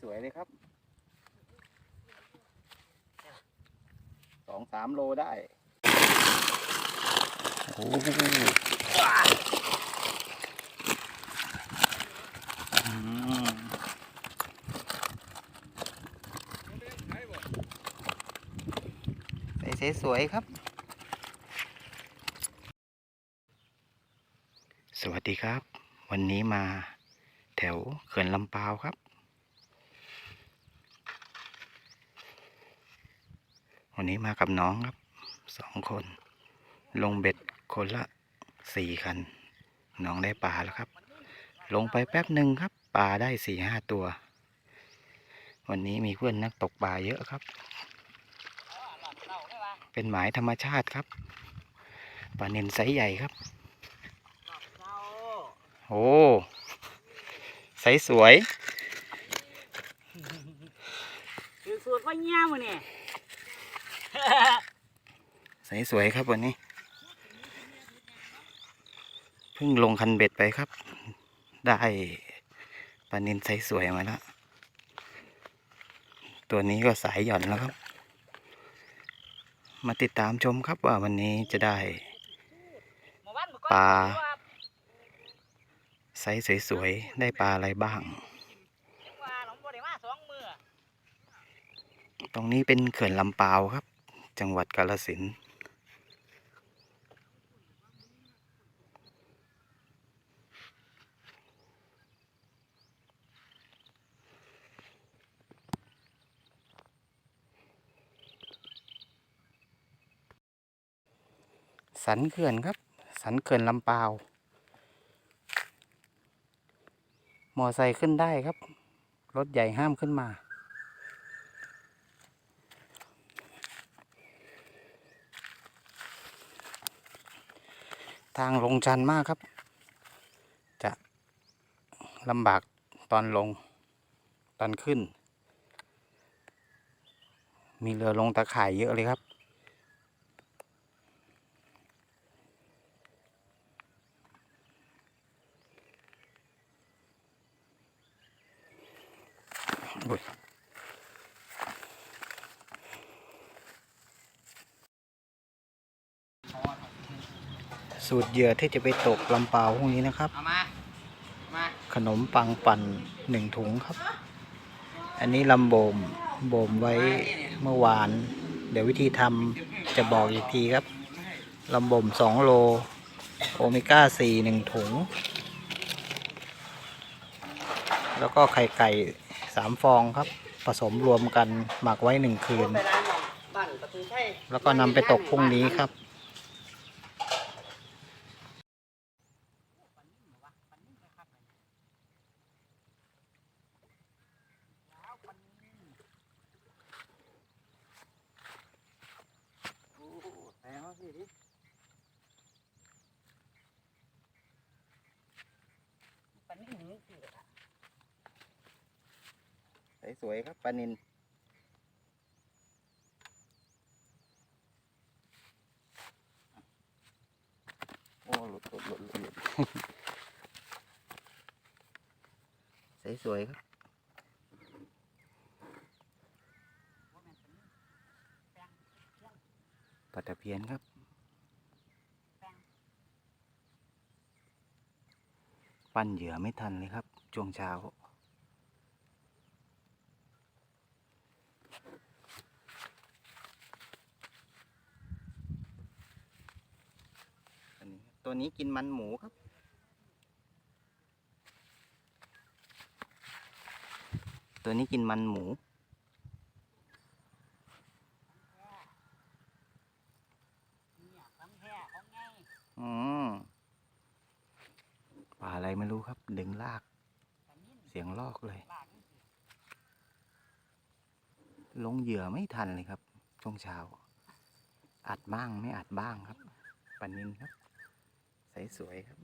สวยเลยครับ สองสามโลได้ โอ้โหอืมใสสวยครับ สวัสดีครับ วันนี้มาแถวเขื่อนลำปาวครับ วันนี้มากับน้องครับสองคน ลงเบ็ดคนละสี่คัน น้องได้ปลาแล้วครับ ลงไปแป๊บหนึ่งครับปลาได้สี่ห้าตัว วันนี้มีเพื่อนนักตกปลาเยอะครับ เป็นหมายธรรมชาติครับปลาเนนไซส์ใหญ่ครับโอ้ไซส์สวยสูตรว่าเงี้ยมือนี่ไซส์สวยครับวันนี้ เพิ่งลงคันเบ็ดไปครับ ได้ปลานินไซส์สวยมาแล้ว ตัวนี้ก็สายหย่อนแล้วครับ มาติดตามชมครับว่าวันนี้จะได้ปลาไซส์สวยๆ ได้ปลาอะไรบ้าง ตรงนี้เป็นเขื่อนลำปาวครับ จังหวัดกาฬสินธุ์สันเขื่อนครับ สันเขื่อนลำปาวมอไซค์ขึ้นได้ครับ รถใหญ่ห้ามขึ้นมา ทางลงชันมากครับ จะลำบากตอนลง ตอนขึ้น มีเรือลงตะข่ายเยอะเลยครับ สูตรเหยื่อที่จะไปตกลำเปาวพวกนี้นะครับเอามามาขนมปังปั่นหนึ่งถุงครับ อันนี้ลำโบมโบมไว้เมื่อวาน เดี๋ยววิธีทำจะบอกอีกทีครับลำโบมสองโล โอเมก้าสี่หนึ่งถุง แล้วก็ไข่ไก่สามฟองครับ ผสมรวมกันหมักไว้หนึ่งคืนไปร้านหมองบ้านประตูชัยแล้วก็นำไปตกพรุ่งนี้ครับ โอ้ใส่เอาสิดิปานนี้หนึ่งสิ สวยๆครับ ปลานินโอ้หลุดหลุดหลุดหลุดสวยๆครับปลาตะเพียนครับปั้นเหยื่อไม่ทันเลยครับช่วงเช้า ตัวนี้กินมันหมูครับ ตัวนี้กินมันหมูเนี่ยของแท้ของไงอืมปลาอะไรไม่รู้ครับ ดึงลากปานนี้เสียงลอกเลยลากนี่สิลงเหยื่อไม่ทันเลยครับ ช่วงเช้า อัดบ้างไม่อัดบ้างครับปันนินครับ ใสสวยครับ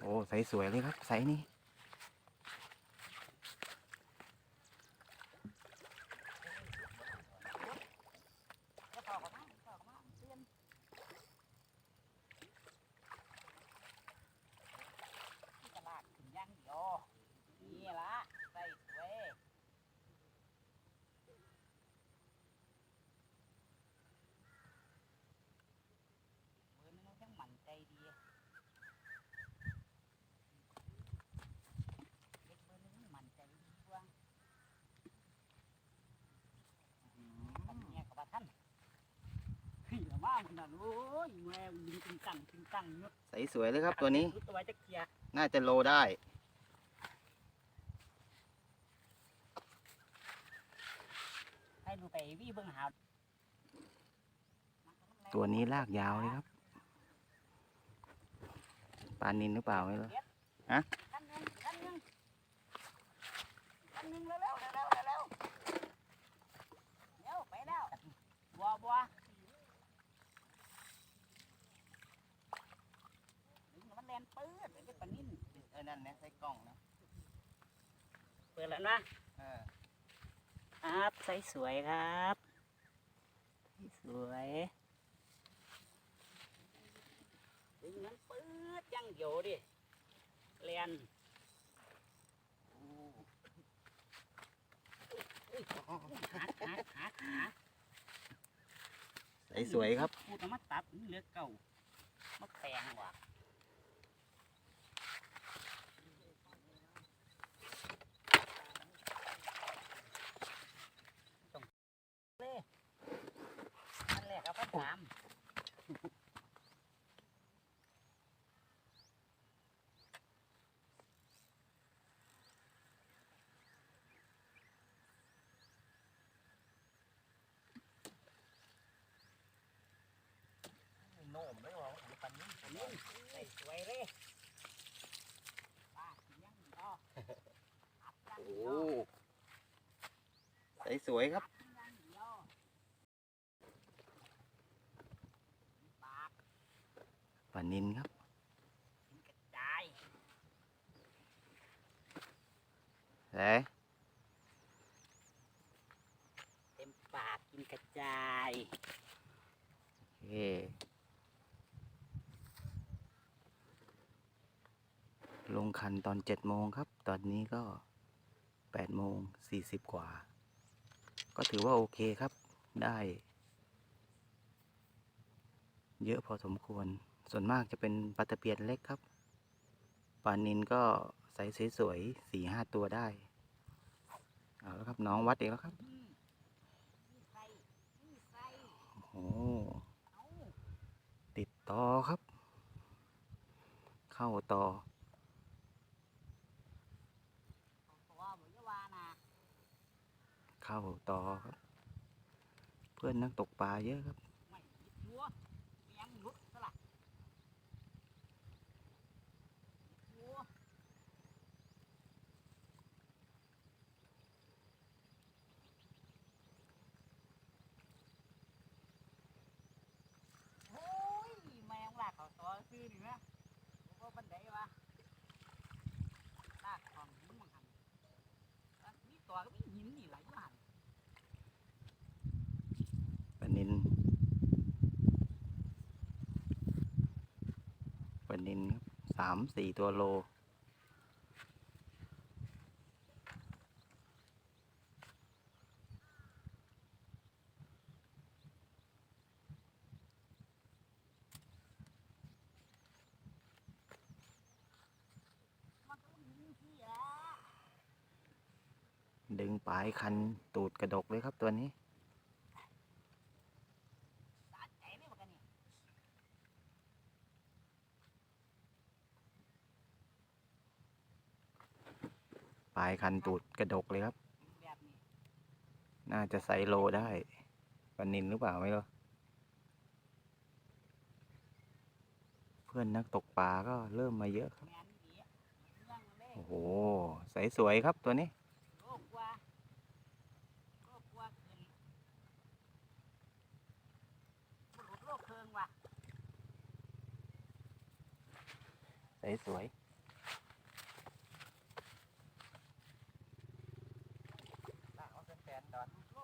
โอ้ ใสสวยเลยครับ ใสนี่ โอ้ยแม่ยิงตึงตังตึงตังเนาะใสสวยเลยครับตัวนี้รู้ตัวจะเกียร์น่าจะโลได้ ให้ดูไปวี่เบิ่งหาตัวนี้ลากยาวเลยครับ ปลานินหรือเปล่าไม่รู้คันหนึงคันหนึงคันหนึงเร็วเร็วเร็วเร็วเร็วเร็วไปแล้วบัวบัวดึงแล้วมันแลนปื้ดเป็นปลานิ่ นเออนั่นนะใส่กล้องนะเปิดแล้วนะเออครับใสสวยครับใสสวยดึงนั้นปื๊ดจังเดียวดิแลนหักหักหักหักใสสวยครับพูดมาตัดเหลือเก่ามาแปลงว่ะต้องเลยอันแรกเอาไปถาม โน่มไม่หรอปันนี้ อันนี้ใส่สวยเลยป้าสิยังรออัดยัง โอ้ รอ ใสสวยครับยังรอปากปลานินครับมันกระจายไหนเต็มปากกินกระจายโอเคลงคันตอนเจ็ดโมงครับ ตอนนี้ก็แปดโมงสี่สิบกว่า ก็ถือว่าโอเคครับ ได้ เยอะพอสมควร ส่วนมากจะเป็นปลาตะเพียนเล็กครับปลานินก็ใสสวยๆสี่ห้าตัวได้ เอาแล้วครับน้องวัดเอีกแล้วครับโอ้ติดต่อครับ เข้าต่อ เอาตัวบ่อยาวานะ เข้าต่อครับ เพื่อนนักตกปลาเยอะครับ ไม่ยึดชัวเมียงหลุดสละชัวโอ้ยแมงลากเขาตัวซื้อนี่นะผมว่าบันไดวะลากของหินมังหันอะมี ตัวก็มีหินนี่ไหลมาหันปลานินปนินครับสามสี่ตัวโล มันก็มีที่ละ ดึงปลายคันตูดกระดกเลยครับตัวนี้ ปลายคันตูดกระดกเลยครับ น่าจะใส่โลได้ปนินหรือเปล่าไม่รู้เพื่อนนักตกปลาก็เริ่มมาเยอะครับ โอ้โห ใสสวยครับตัวนี้ โลกว่าโลกว่าขึ้นบุรุษโลกเคิงว่ะ ใสวยโล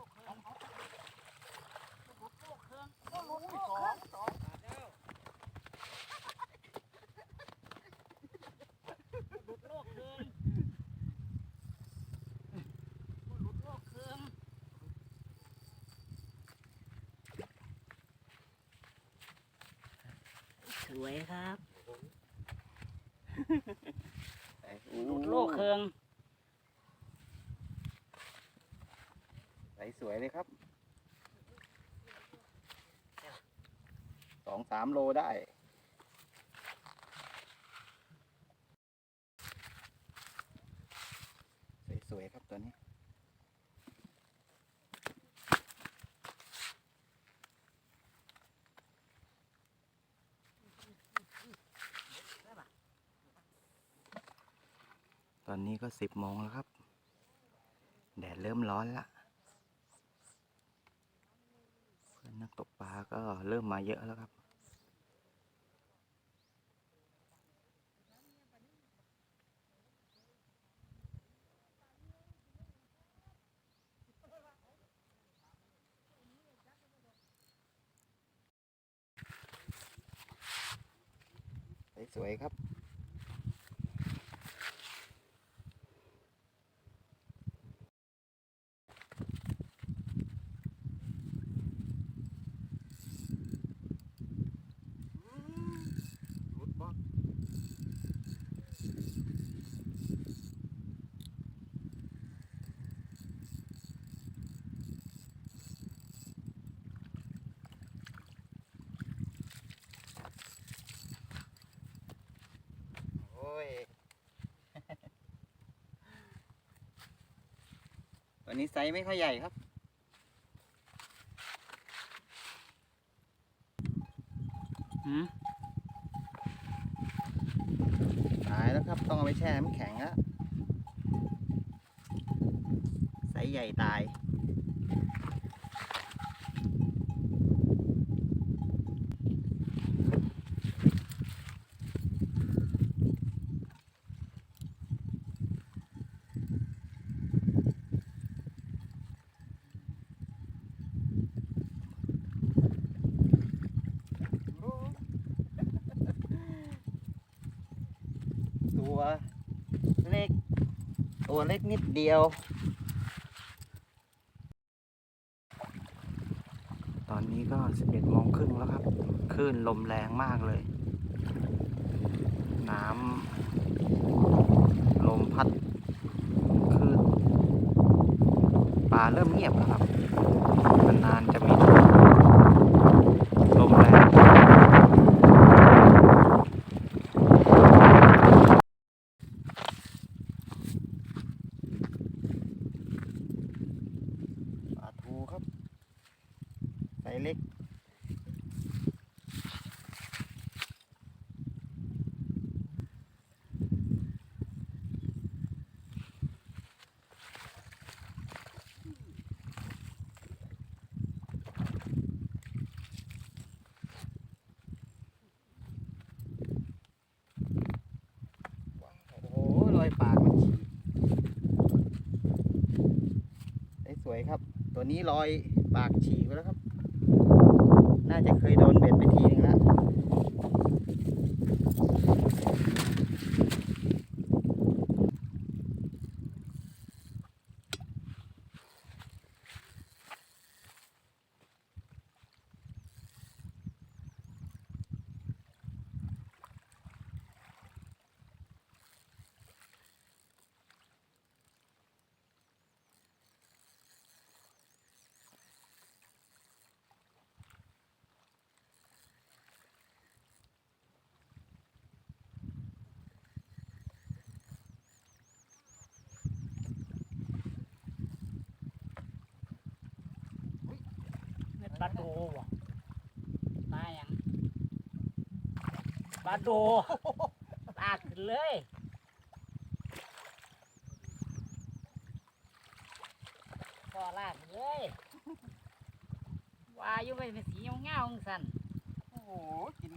กเคิงบุรุษโลกเคิงบุ รุษโลกเคิงบุรุษโลกเคิงบุรุษโลกเคิงสวยครับบุรุษโลกเคิงใสสวยเลยครับสามโลได้ สวยๆครับตัวนี้ ต อนนี้ก็สิบโมงแล้วครับ แดดเริ่มร้อนละเพื่อนนักตกปลาก็เริ่มมาเยอะแล้วครับสวยๆครับ วนี้ไซส์ไม่ค่อยใหญ่ครับ หืมตายแล้วครับ ต้องเอาไปแช่น้ำแข็งแล้วไซส์ใหญ่ตาย ตัวเล็ก ตัวเล็กนิดเดียว ตอนนี้ก็สิบเอ็ดโมงครึ่งแล้วครับคลื่นลมแรงมากเลย น้ำลมพัดคลื่นปลาเริ่มเงียบแล้วครับนานๆจะมีลมแรง ปลาทูครับไซส์เล็ก โอ้โหรอย ปากมันฉีกได้สวยครับ ตัวนี้รอยปากฉีกไปแล้วครับ น่าจะเคยโดนเบ็ดไปทีนึงแล้ว เม็ดปลาโดบ่ตายยังปลาโดตากขึ้นเลยพอลากเลยว่าอยู่ไปเป็นสีเงาๆจังสั่นโอ้โหกิน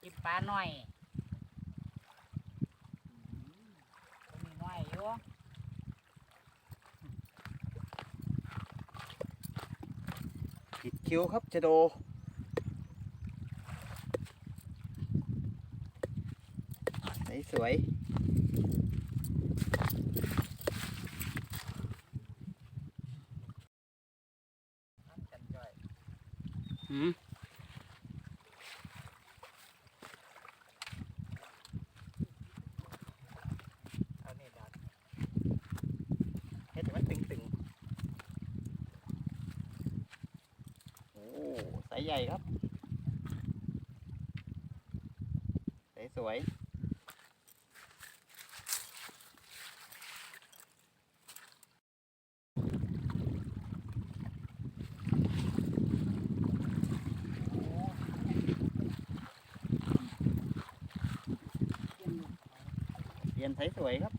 จิบปลาหน่อยตัวนี้น้อยอยู่ ผิด คิวครับชะโด สวย หืม เอาเนี่ยดัดเฮ็ดให้มันตึงๆ โอ้ไซส์ใหญ่ครับ สวย เปลี่ยนไสสวยครับ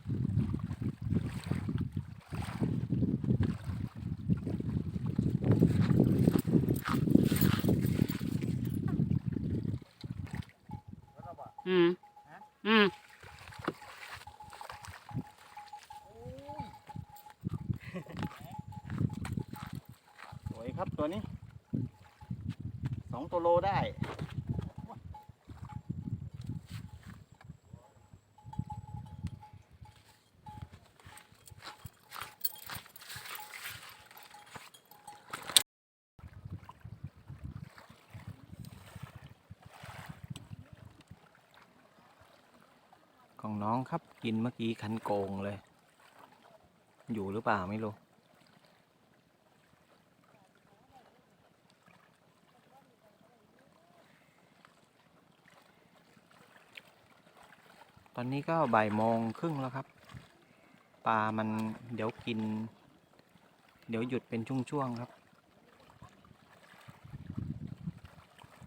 อืมอืม สวยครับตัวนี้ สองตัวโลได้ ของน้องครับกินเมื่อกี้คันโกงเลย อยู่หรือเปล่าไม่รู้ตอนนี้ก็บ่ายโมงครึ่งแล้วครับ ปลามันเดี๋ยวกิน เดี๋ยวหยุดเป็นช่วงๆครับ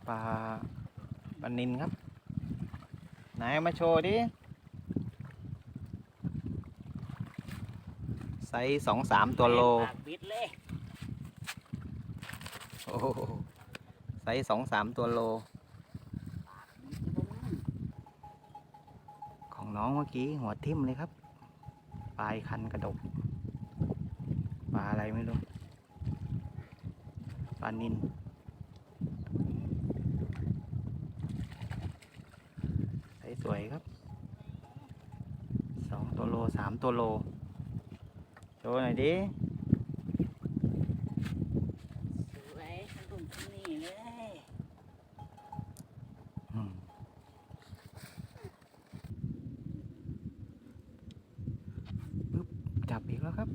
ปลาปลานินครับ ไหนมาโชว์ดิ ซส์สองสามตัวโล ปากบิดเลยโอ้โหไซส์สองสามตัวโล ของน้องเมื่อกี้หัวทิ่มเลยครับ ปลายคันกระดก ปลาอะไรไม่รู้ ปลานินใสสวยครับ สองตัวโลสามตัวโลโช ว์หน่อยดิสวยทั้งตรงนี้เลยอืมปึ๊บจับอีกแล้วครับ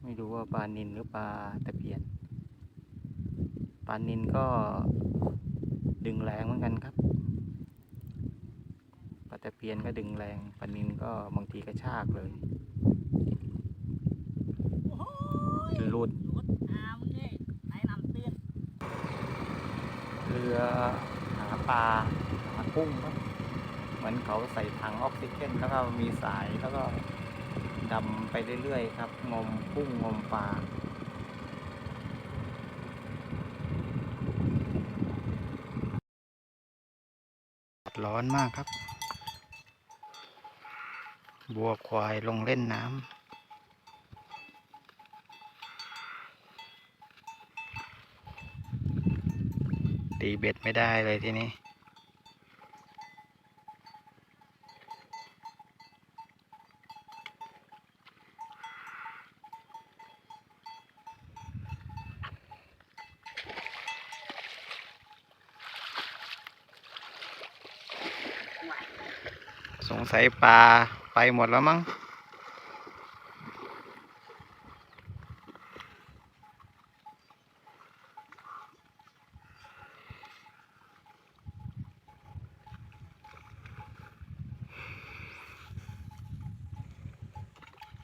ไม่รู้ว่าปลานินหรือปลาตะเพียน ปลานินก็ดึงแรงเหมือนกันครับ เพียนก็ดึงแรงปลานินก็บางทีกระชากเลยหลุดรถอามเลยไหนนำเตือนเรือหาปลาหากุ้งครับเหมือนเขาใส่ถังออกซิเจนแล้วก็มีสายแล้วก็ดำไปเรื่อยๆ ครับ งมกุ้งงมปลาร้อนมากครับ บัวควายลงเล่นน้ำตีเบ็ดไม่ได้เลยทีนี้ สงสัยปลา หมดแล้วมั้ง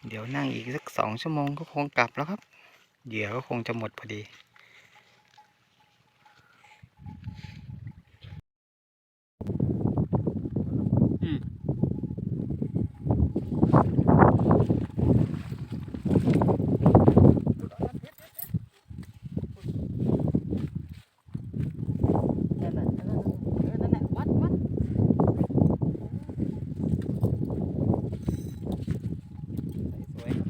เดี๋ยวนั่งอีกสักสองชั่วโมงก็คงกลับแล้วครับ เหยื่อก็คงจะหมดพอดี นั่นน่ะนั่นน่ะเออนั่นแหละวัดวัด สวยครับ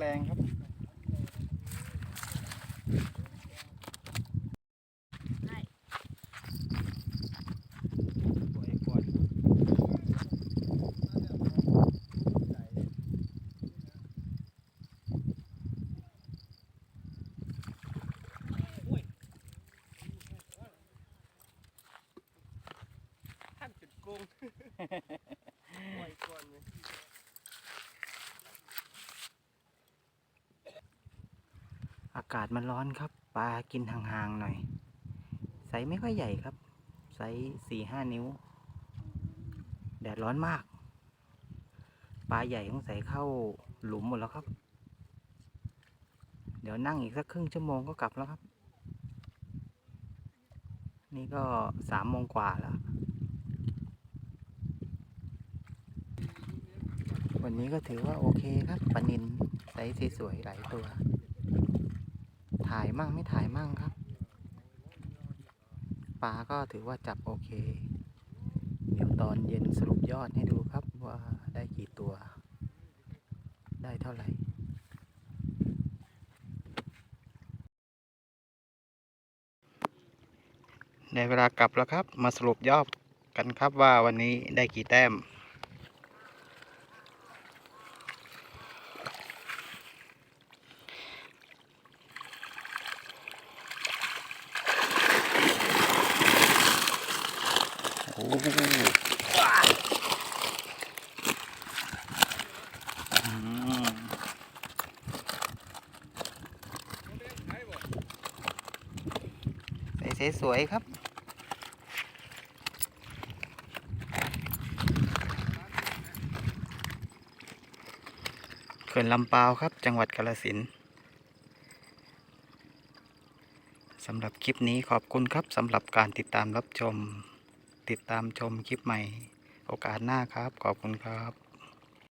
แร งครับ ปล่อยก่อนท่านจุดกุ้งปล่อยก่อนเลยอากาศมันร้อนครับ ปลากินห่างๆหน่อยไซส์ไม่ค่อยใหญ่ครับไซส์สี่ห้านิ้ว แดดร้อนมาก ปลาใหญ่ต้องใส่เข้าหลุมหมดแล้วครับ เดี๋ยวนั่งอีกสักครึ่งชั่วโมงก็กลับแล้วครับ นี่ก็สามโมงกว่าแล้ววันนี้ก็ถือว่าโอเคครับปลานินไซส์สวยๆหลายตัว ถ่ายมั่งไม่ถ่ายมั่งครับ ปลาก็ถือว่าจับโอเค เดี๋ยวตอนเย็นสรุปยอดให้ดูครับว่าได้กี่ตัว ได้เท่าไหร่ในเวลากลับแล้วครับ มาสรุปยอดกันครับว่าวันนี้ได้กี่แต้ม สวยๆครับ เขื่อนลำปาวครับ จังหวัดกาฬสินสำหรับคลิปนี้ขอบคุณครับสำหรับการติดตามรับชม ติดตามชมคลิปใหม่ โอกาสหน้าครับ ขอบคุณครับ